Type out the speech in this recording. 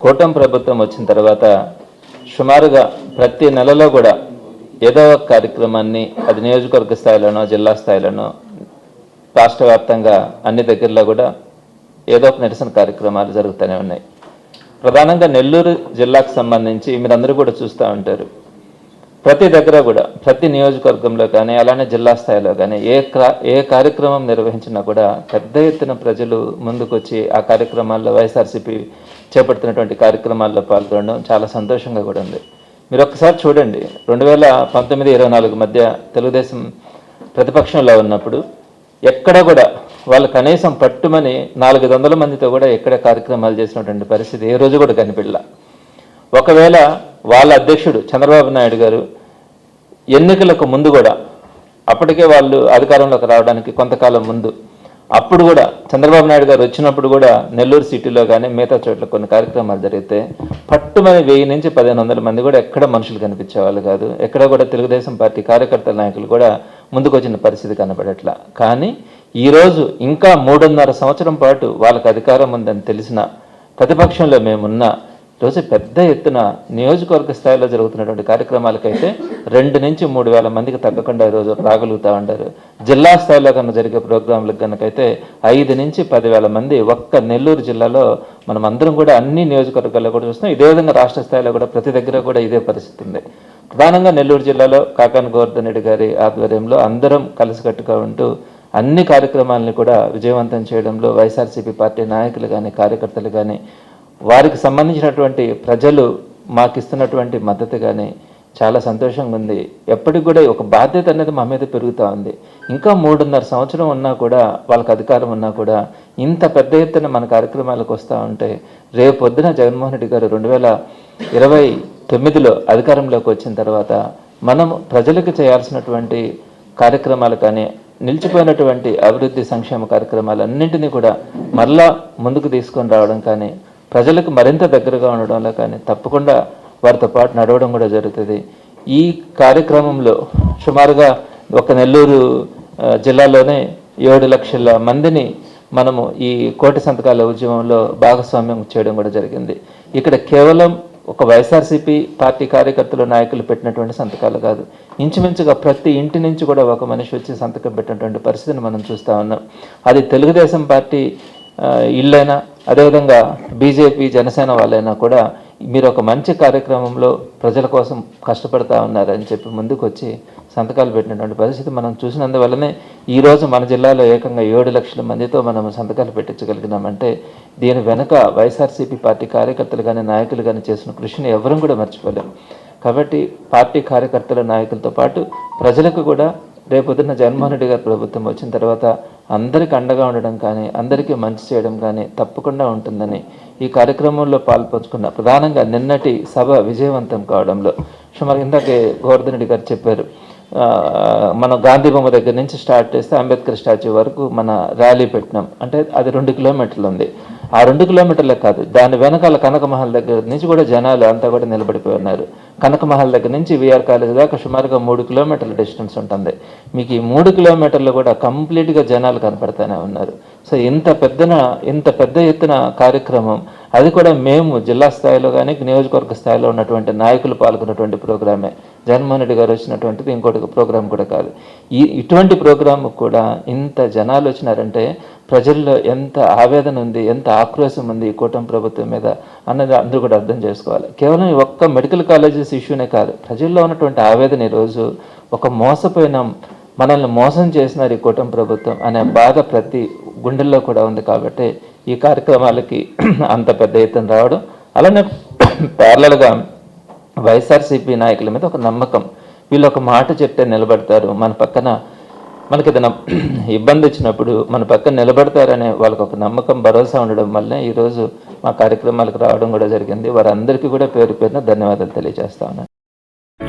కూటమి ప్రభుత్వం వచ్చిన తర్వాత సుమారుగా ప్రతి నెలలో కూడా ఏదో ఒక కార్యక్రమాన్ని అది నియోజకవర్గ స్థాయిలోనో జిల్లా స్థాయిలోనో రాష్ట్ర వ్యాప్తంగా అన్ని దగ్గరలో కూడా ఏదో ఒక నిరసన కార్యక్రమాలు జరుగుతూనే ఉన్నాయి. ప్రధానంగా నెల్లూరు జిల్లాకు సంబంధించి మీరందరూ కూడా చూస్తూ ఉంటారు. ప్రతి దగ్గర కూడా ప్రతి నియోజకవర్గంలో కానీ అలానే జిల్లా స్థాయిలో కానీ ఏ క్రా- ఏ కార్యక్రమం నిర్వహించినా కూడా పెద్ద ఎత్తున ప్రజలు ముందుకొచ్చి ఆ కార్యక్రమాల్లో వైఎస్ఆర్సీపీ చేపడుతున్నటువంటి కార్యక్రమాల్లో పాల్గొనడం చాలా సంతోషంగా కూడా ఉంది. మీరు ఒక్కసారి చూడండి రెండు వేల పంతొమ్మిది ఇరవై నాలుగు మధ్య తెలుగుదేశం ప్రతిపక్షంలో ఉన్నప్పుడు ఎక్కడ కూడా వాళ్ళు కనీసం పట్టుమని నాలుగు వందల మందితో కూడా ఎక్కడ కార్యక్రమాలు చేసినటువంటి పరిస్థితి ఏ రోజు కూడా కనిపించలా ఒకవేళ వాళ్ళ అధ్యక్షుడు చంద్రబాబు నాయుడు గారు ఎన్నికలకు ముందు కూడా అప్పటికే వాళ్ళు అధికారంలోకి రావడానికి కొంతకాలం ముందు అప్పుడు కూడా చంద్రబాబు నాయుడు గారు వచ్చినప్పుడు కూడా నెల్లూరు సిటీలో కానీ మిగతా చోట్ల కొన్ని కార్యక్రమాలు జరిగితే పట్టుమని వెయ్యి నుంచి పదిహేను వందల మంది కూడా ఎక్కడ మనుషులు కనిపించేవాళ్ళు కాదు. ఎక్కడ కూడా తెలుగుదేశం పార్టీ కార్యకర్తల నాయకులు కూడా ముందుకు వచ్చిన పరిస్థితి కనబడట్లా కానీ ఈరోజు ఇంకా మూడున్నర సంవత్సరం పాటు వాళ్ళకి అధికారం ఉందని తెలిసిన ప్రతిపక్షంలో మేమున్నా ఈరోజు పెద్ద ఎత్తున నియోజకవర్గ స్థాయిలో జరుగుతున్నటువంటి కార్యక్రమాలకైతే రెండు నుంచి మూడు వేల మందికి తగ్గకుండా ఈరోజు రాగలుగుతూ ఉంటారు జిల్లా స్థాయిలో కన్నా జరిగే ప్రోగ్రాంలకు కనుకైతే ఐదు నుంచి పదివేల మంది ఒక్క నెల్లూరు జిల్లాలో మనం అందరం కూడా అన్ని నియోజకవర్గాల్లో కూడా చూస్తున్నాం. ఇదే విధంగా రాష్ట్ర స్థాయిలో కూడా ప్రతి దగ్గర కూడా ఇదే పరిస్థితి ఉంది. ప్రధానంగా నెల్లూరు జిల్లాలో కాకాన్ గోవర్ధన్ రెడ్డి గారి ఆధ్వర్యంలో అందరం కలిసికట్టుగా ఉంటూ అన్ని కార్యక్రమాలను కూడా విజయవంతం చేయడంలో వైఎస్ఆర్సీపీ పార్టీ నాయకులు కానీ కార్యకర్తలు కానీ వారికి సంబంధించినటువంటి ప్రజలు మాకు ఇస్తున్నటువంటి మద్దతు కానీ చాలా సంతోషంగా ఉంది. ఎప్పటికి కూడా ఒక బాధ్యత అనేది మా మీద పెరుగుతూ ఉంది. ఇంకా మూడున్నర సంవత్సరం ఉన్నా కూడా వాళ్ళకి అధికారం ఉన్నా కూడా ఇంత పెద్ద ఎత్తున మన కార్యక్రమాలకు వస్తూ ఉంటే రేపు పొద్దున జగన్మోహన్ రెడ్డి గారు రెండు వేల ఇరవై తొమ్మిదిలో అధికారంలోకి వచ్చిన తర్వాత మనం ప్రజలకు చేయాల్సినటువంటి కార్యక్రమాలు కానీ నిలిచిపోయినటువంటి అభివృద్ధి సంక్షేమ కార్యక్రమాలన్నింటినీ కూడా మరలా ముందుకు తీసుకొని రావడం కానీ ప్రజలకు మరింత దగ్గరగా ఉండడంలో కానీ తప్పకుండా వారితో పాటు నడవడం కూడా జరుగుతుంది. ఈ కార్యక్రమంలో సుమారుగా ఒక నెల్లూరు జిల్లాలోనే ఏడు లక్షల మందిని మనము ఈ కోటి సంతకాల ఉద్యమంలో భాగస్వామ్యం చేయడం కూడా జరిగింది. ఇక్కడ కేవలం ఒక వైఎస్ఆర్సీపీ పార్టీ కార్యకర్తలు నాయకులు పెట్టినటువంటి సంతకాలు కాదు. ఇంచుమించుగా ప్రతి ఇంటి నుంచి కూడా ఒక మనిషి వచ్చి సంతకం పెట్టినటువంటి పరిస్థితిని మనం చూస్తూ ఉన్నాం. అది తెలుగుదేశం పార్టీ ఇల్లైనా అదేవిధంగా బీజేపీ జనసేన వాళ్ళైనా కూడా మీరు ఒక మంచి కార్యక్రమంలో ప్రజల కోసం కష్టపడతా ఉన్నారని చెప్పి ముందుకు వచ్చి సంతకాలు పెట్టినటువంటి పరిస్థితి మనం చూసినందువల్లనే ఈరోజు మన జిల్లాలో ఏకంగా ఏడు లక్షల మందితో మనం సంతకాలు పెట్టించగలిగినామంటే దీని వెనుక వైఎస్ఆర్సీపీ పార్టీ కార్యకర్తలు కానీ నాయకులు కానీ చేసిన కృషిని ఎవరూ కూడా మర్చిపోలేము కాబట్టి పార్టీ కార్యకర్తల నాయకులతో పాటు ప్రజలకు కూడా రేపొద్దున జగన్మోహన్ రెడ్డి గారి ప్రభుత్వం వచ్చిన తర్వాత అందరికి అండగా ఉండడం కానీ అందరికీ మంచి చేయడం కానీ తప్పకుండా ఉంటుందని ఈ కార్యక్రమంలో పాల్పంచుకున్న ప్రధానంగా నిన్నటి సభ విజయవంతం కావడంలో సుమారు ఇందాకే గోవర్ధన్ రెడ్డి గారు చెప్పారు. మనం గాంధీ బొమ్మ దగ్గర నుంచి స్టార్ట్ చేస్తే అంబేద్కర్ స్టాచ్యూ వరకు మన ర్యాలీ పెట్టినాం. అంటే అది రెండు కిలోమీటర్లు ఉంది. ఆ రెండు కిలోమీటర్లే కాదు దాని వెనకాల కనకమహల్ దగ్గర నుంచి కూడా జనాలు అంతా కూడా నిలబడిపోయి ఉన్నారు. కనకమహల్ దగ్గర నుంచి విఆర్ కాలేజ్ దాకా సుమారుగా మూడు కిలోమీటర్ల డిస్టెన్స్ ఉంటుంది. మీకు ఈ మూడు కిలోమీటర్లు కూడా కంప్లీట్గా జనాలు కనపడతానే ఉన్నారు. సో ఇంత పెద్దన ఇంత పెద్ద ఎత్తున కార్యక్రమం అది కూడా మేము జిల్లా స్థాయిలో కానీ నియోజకవర్గ స్థాయిలో ఉన్నటువంటి నాయకులు పాల్గొన్నటువంటి ప్రోగ్రామే. జగన్మోహన్ రెడ్డి గారు వచ్చినటువంటిది ఇంకోటి ప్రోగ్రాం కూడా కాదు. ఈ ఇటువంటి ప్రోగ్రాం కూడా ఇంత జనాలు వచ్చినారంటే ప్రజల్లో ఎంత ఆవేదన ఉంది ఎంత ఆక్రోశం ఉంది ఈ కూటమి ప్రభుత్వం మీద అన్నది అందరూ కూడా అర్థం చేసుకోవాలి. కేవలం ఈ ఒక్క మెడికల్ కాలేజెస్ ఇష్యూనే కాదు. ప్రజల్లో ఉన్నటువంటి ఆవేదన ఈరోజు ఒక మోసపోయిన మనల్ని మోసం చేసినారు ఈ కూటమి ప్రభుత్వం అనే బాధ ప్రతి గుండెల్లో కూడా ఉంది కాబట్టి ఈ కార్యక్రమాలకి అంత పెద్ద ఎత్తున రావడం అలానే ప్యారలల్గా వైఎస్ఆర్సీపీ నాయకుల మీద ఒక నమ్మకం. వీళ్ళు ఒక మాట చెప్తే నిలబడతారు. మన పక్కన మనకి ఏదైనా ఇబ్బంది వచ్చినప్పుడు మన పక్కన నిలబడతారనే వాళ్ళకి ఒక నమ్మకం భరోసా ఉండడం వల్లనే ఈరోజు మా కార్యక్రమాలకు రావడం కూడా జరిగింది. వారందరికీ కూడా పేరు పేరున ధన్యవాదాలు తెలియజేస్తా ఉన్నాను.